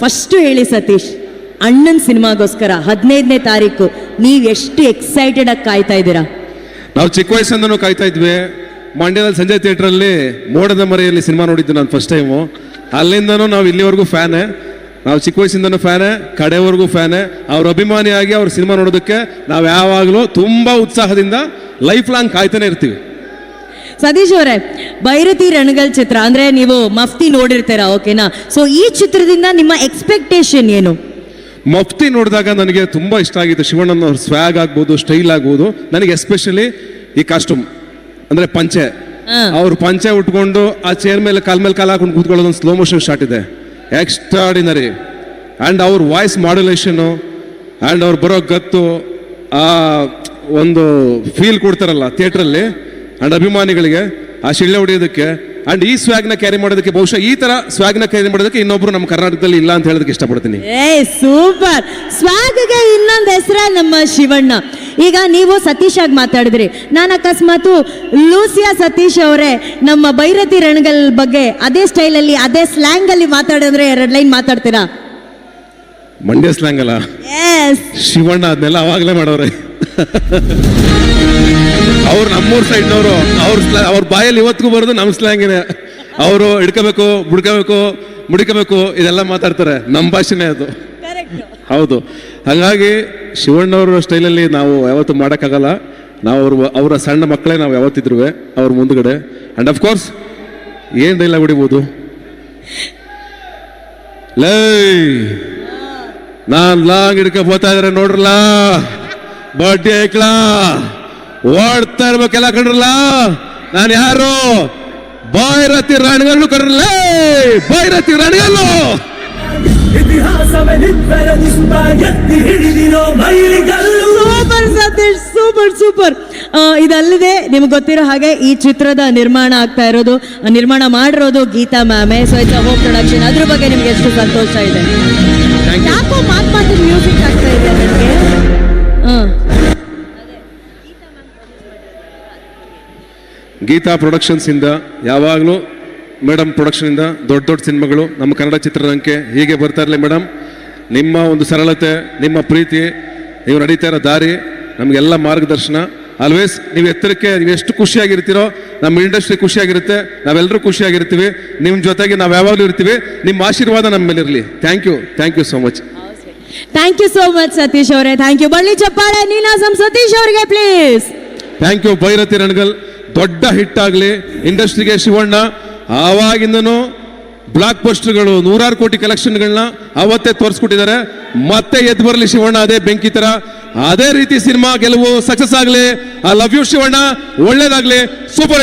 First ಹೇಳಿ ಸತೀಶ್, ಅಣ್ಣನ ಸಿನಿಮಾಗೋಸ್ಕರ ಹದಿನೈದನೇ ತಾರೀಕು ನೀವು ಎಷ್ಟು ಎಕ್ಸೈಟೆಡ್ ಆಗಿ ಕಾಯ್ತಾ ಇದ್ದೀರಾ? ನಾವು ಚಿಕ್ಕ ವಯಸ್ಸಿಂದನೂ ಕಾಯ್ತಾ ಇದ್ವಿ. ಮಂಡ್ಯದಲ್ಲಿ ಸಂಜಯ್ ಥಿಯೇಟ್ರಲ್ಲಿ ಮೋಡದ ಮರೆಯಲ್ಲಿ ಸಿನಿಮಾ ನೋಡಿದ್ದು ನಾನು ಫಸ್ಟ್ ಟೈಮು ಅಲ್ಲಿಂದನೂ ನಾವು ಇಲ್ಲಿವರೆಗೂ ಫ್ಯಾನೇ ನಾವು ಚಿಕ್ಕ ವಯಸ್ಸಿಂದನೂ ಫ್ಯಾನೇ ಕಡೆವರೆಗೂ ಫ್ಯಾನೇ ಅವ್ರ ಅಭಿಮಾನಿಯಾಗಿ ಅವ್ರ ಸಿನಿಮಾ ನೋಡೋದಕ್ಕೆ ನಾವು ಯಾವಾಗಲೂ ತುಂಬ ಉತ್ಸಾಹದಿಂದ ಲೈಫ್ ಲಾಂಗ್ ಕಾಯ್ತಾನೆ ಇರ್ತೀವಿ. ಸತೀಶ್ ಅವರೇ ಭೈರತಿ ರಣಗಲ್ ಚಿತ್ರ ಅಂದ್ರೆ ನೀವು ಮಫ್ತಿ ನೋಡಿರ್ತೀರಾ ಓಕೆನಾ? ಸೊ ಈ ಚಿತ್ರದಿಂದ ನಿಮ್ಮ ಎಕ್ಸ್ಪೆಕ್ಟೇಷನ್ ಏನು? ಮಫ್ತಿ ನೋಡಿದಾಗ ನನಗೆ ತುಂಬ ಇಷ್ಟ ಆಗಿತ್ತು. ಶಿವಣ್ಣನ ಅವ್ರ ಸ್ವ್ಯಾಗ್ ಆಗ್ಬೋದು ಸ್ಟೈಲ್ ಆಗ್ಬೋದು. ನನಗೆ ಎಸ್ಪೆಷಲಿ ಈ ಕಾಸ್ಟ್ಯೂಮ್ ಅಂದರೆ ಪಂಚೆ. ಅವ್ರು ಪಂಚೆ ಉಟ್ಕೊಂಡು ಆ ಚೇರ್ ಮೇಲೆ ಕಾಲ್ ಮೇಲೆ ಕಾಲು ಹಾಕೊಂಡು ಕೂತ್ಕೊಳ್ಳೋದು ಸ್ಲೋ ಮೋಷನ್ ಶಾಟ್ ಇದೆ. ಎಕ್ಸ್ಟ್ರಾಡಿನರಿ ಆ್ಯಂಡ್ ಅವ್ರ ವಾಯ್ಸ್ ಮಾಡ್ಯುಲೇಷನು ಆ್ಯಂಡ್ ಅವ್ರು ಬರೋ ಗತ್ತು ಆ ಒಂದು ಫೀಲ್ ಕೊಡ್ತಾರಲ್ಲ ಥಿಯೇಟ್ರಲ್ಲಿ ಆ್ಯಂಡ್ ಅಭಿಮಾನಿಗಳಿಗೆ ಆ ಶಿಳ್ಳೆ ಹೊಡೆಯೋದಕ್ಕೆ ಆ್ಯಂಡ್ ಈ ಸ್ವಾಗ್ನ ಕ್ಯಾರಿ ಮಾಡೋದಕ್ಕೆ ಬಹುಶಃ ಈ ತರ ಸ್ವಾಗ್ನ ಕ್ಯಾರಿ ಮಾಡೋದಕ್ಕೆ ಇನ್ನೊಬ್ರು ನಮ್ಮ ಕರ್ನಾಟಕದಲ್ಲಿ ಇಲ್ಲ ಅಂತ ಹೇಳೋದಕ್ಕೆ ಇಷ್ಟಪಡ್ತೀನಿ. ಏ ಸೂಪರ್ ಸ್ವಾಗ್ಗೆ ಇನ್ನೊಂದು ಹೆಸರ ನಮ್ಮ ಶಿವಣ್ಣ. ಈಗ ನೀವು ಸತೀಶ್ ಆಗಿ ಮಾತಾಡಿದ್ರಿ. ನಾನು ಅಕಸ್ಮಾತು ಲೂಸಿಯಾ ಸತೀಶ್ ಅವರೇ ನಮ್ಮ ಭೈರತಿ ರಣಗಲ್ ಬಗ್ಗೆ ಅದೇ ಸ್ಟೈಲಲ್ಲಿ ಅದೇ ಸ್ಲ್ಯಾಂಗ್ ಅಲ್ಲಿ ಮಾತಾಡಿದ್ರೆ ಎರಡು ಲೈನ್ ಮಾತಾಡ್ತೀರಾ? ಮಂಡ್ಯ ಸ್ಲ್ಯಾಂಗ್ ಅಲ್ಲ. ಎಸ್ ಶಿವಣ್ಣ ಅದನ್ನೆಲ್ಲ ಅವಾಗಲೇ ಮಾಡೋರೆ. ಅವ್ರು ಸೈಡ್ನವರು ಅವ್ರ ಸ್ಲಾ ಅವ್ರ ಬಾಯಲ್ಲಿ ಇವತ್ತಿಗೂ ಬರೋದು ನಮ್ಮ ಸ್ಲ್ಯಾಂಗಿನೇ ಅವರು ಹಿಡ್ಕೋಬೇಕು ಬುಡ್ಕೋಬೇಕು ಮುಡಿಕೋಬೇಕು ಇದೆಲ್ಲ ಮಾತಾಡ್ತಾರೆ. ನಮ್ಮ ಭಾಷೆನೇ ಅದು. ಹೌದು. ಹಾಗಾಗಿ ಶಿವಣ್ಣವ್ರ ಸ್ಟೈಲಲ್ಲಿ ನಾವು ಯಾವತ್ತೂ ಮಾಡೋಕ್ಕಾಗಲ್ಲ. ನಾವು ಅವ್ರ ಅವರ ಸಣ್ಣ ಮಕ್ಕಳೇ ನಾವು ಯಾವತ್ತಿದ್ರು ಅವ್ರ ಮುಂದ್ಗಡೆ. ಆ್ಯಂಡ್ ಅಫ್ಕೋರ್ಸ್ ಏನು ಡೈಲಾಗ್ ಹೊಡಿಬೋದು? ಲೈ! ನಾನು ಲಾಂಗ್ ಹಿಡ್ಕೊ ಬೋತಾ ಇದ್ರೆ ನೋಡ್ರಲ್ಲ ಬಡ್ಡಿ ಐಕ್ಲಾ ಓಡ್ತಾ ಇರ್ಬೇಕೆಲ್ಲ ಕಂಡ್ರಲ್ಲ ನಾನು ಯಾರು? ಬಾಯ್ರತಿ ರಾಣಿಗಲ್ಲು ಕಂಡ್ರಲ್ಲ ಬಾಯ್ರತಿ ರಾಣಿಗಲ್ಲು ಮೈಲಿಗಲ್ಲು. Super Satish super super. ಇದಲ್ಲದೆ ನಿಮ್ಗೆ ಗೊತ್ತಿರೋ ಹಾಗೆ ಈ ಚಿತ್ರದ ನಿರ್ಮಾಣ ಆಗ್ತಾ ಇರೋದು ನಿರ್ಮಾಣ ಮಾಡಿರೋದು ಗೀತಾ ಮ್ಯಾಮೆ. ಸೊ ಇಟ್ಸ್ ಹೋಮ್ ಪ್ರೊಡಕ್ಷನ್ ಅದ್ರ ಬಗ್ಗೆ ನಿಮ್ಗೆ ಎಷ್ಟು ಸಂತೋಷ ಇದೆ. ಯಾಕೋ ಮಾತು ಮಾತು ಮ್ಯೂಸಿಕ್ ಗೀತಾ ಪ್ರೊಡಕ್ಷನ್ಸ್ ಇಂದ ಯಾವಾಗಲೂ ಮೇಡಮ್ ಪ್ರೊಡಕ್ಷನ್ ಇಂದ ದೊಡ್ಡ ದೊಡ್ಡ ಸಿನಿಮಾಗಳು ನಮ್ಮ ಕನ್ನಡ ಚಿತ್ರರಂಗಕ್ಕೆ ಹೀಗೆ ಬರ್ತಾ ಇರಲಿ ಮೇಡಮ್ ನಿಮ್ಮ ಒಂದು ಸರಳತೆ ನಿಮ್ಮ ಪ್ರೀತಿ ನೀವು ನಡೀತಾ ಇರೋ ದಾರಿ ನಮಗೆಲ್ಲ ಮಾರ್ಗದರ್ಶನ. ಆಲ್ವೇಸ್ ನೀವು ಎತ್ತರಕ್ಕೆ ನೀವು ಎಷ್ಟು ಖುಷಿಯಾಗಿರ್ತೀರೋ ನಮ್ಮ ಇಂಡಸ್ಟ್ರಿ ಖುಷಿಯಾಗಿರುತ್ತೆ ನಾವೆಲ್ಲರೂ ಖುಷಿಯಾಗಿರ್ತೀವಿ. ನಿಮ್ಮ ಜೊತೆಗೆ ನಾವು ಯಾವಾಗಲೂ ಇರ್ತೀವಿ. ನಿಮ್ಮ ಆಶೀರ್ವಾದ ನಮ್ಮ ಮೇಲೆ ಇರಲಿ. Thank you thank you so much thank you so much Satish ಅವರೇ. ಥ್ಯಾಂಕ್ ಯು ಬಳ್ಳಿ ಚಪ್ಪಾಳೆ ನೀನಾಸಂ ಸತೀಶ್ ಅವರಿಗೆ please thank you Bhairathi Ranagal. ದೊಡ್ಡ ಹಿಟ್ ಆಗಲಿ ಇಂಡಸ್ಟ್ರಿಗೆ ಶಿವಣ್ಣ, ಆವಾಗಿಂದನೂ ಬ್ಲಾಕ್ ಪೋಸ್ಟರ್ಗಳು ನೂರಾರು ಕೋಟಿ ಕಲೆಕ್ಷನ್ಗಳನ್ನ ಅವತ್ತೇ ತೋರಿಸ್ಕೊಟ್ಟಿದ್ದಾರೆ. ಮತ್ತೆ ಎದ್ದು ಬರಲಿ ಶಿವಣ್ಣ, ಅದೇ ಬೆಂಕಿ ತರ. ಅದೇ ರೀತಿ ಸಿನಿಮಾ ಗೆಲುವು ಸಕ್ಸಸ್ ಆಗಲಿ. ಆ ಲವ್ ಯು ಶಿವಣ್ಣ, ಒಳ್ಳೇದಾಗ್ಲಿ. ಸೂಪರ್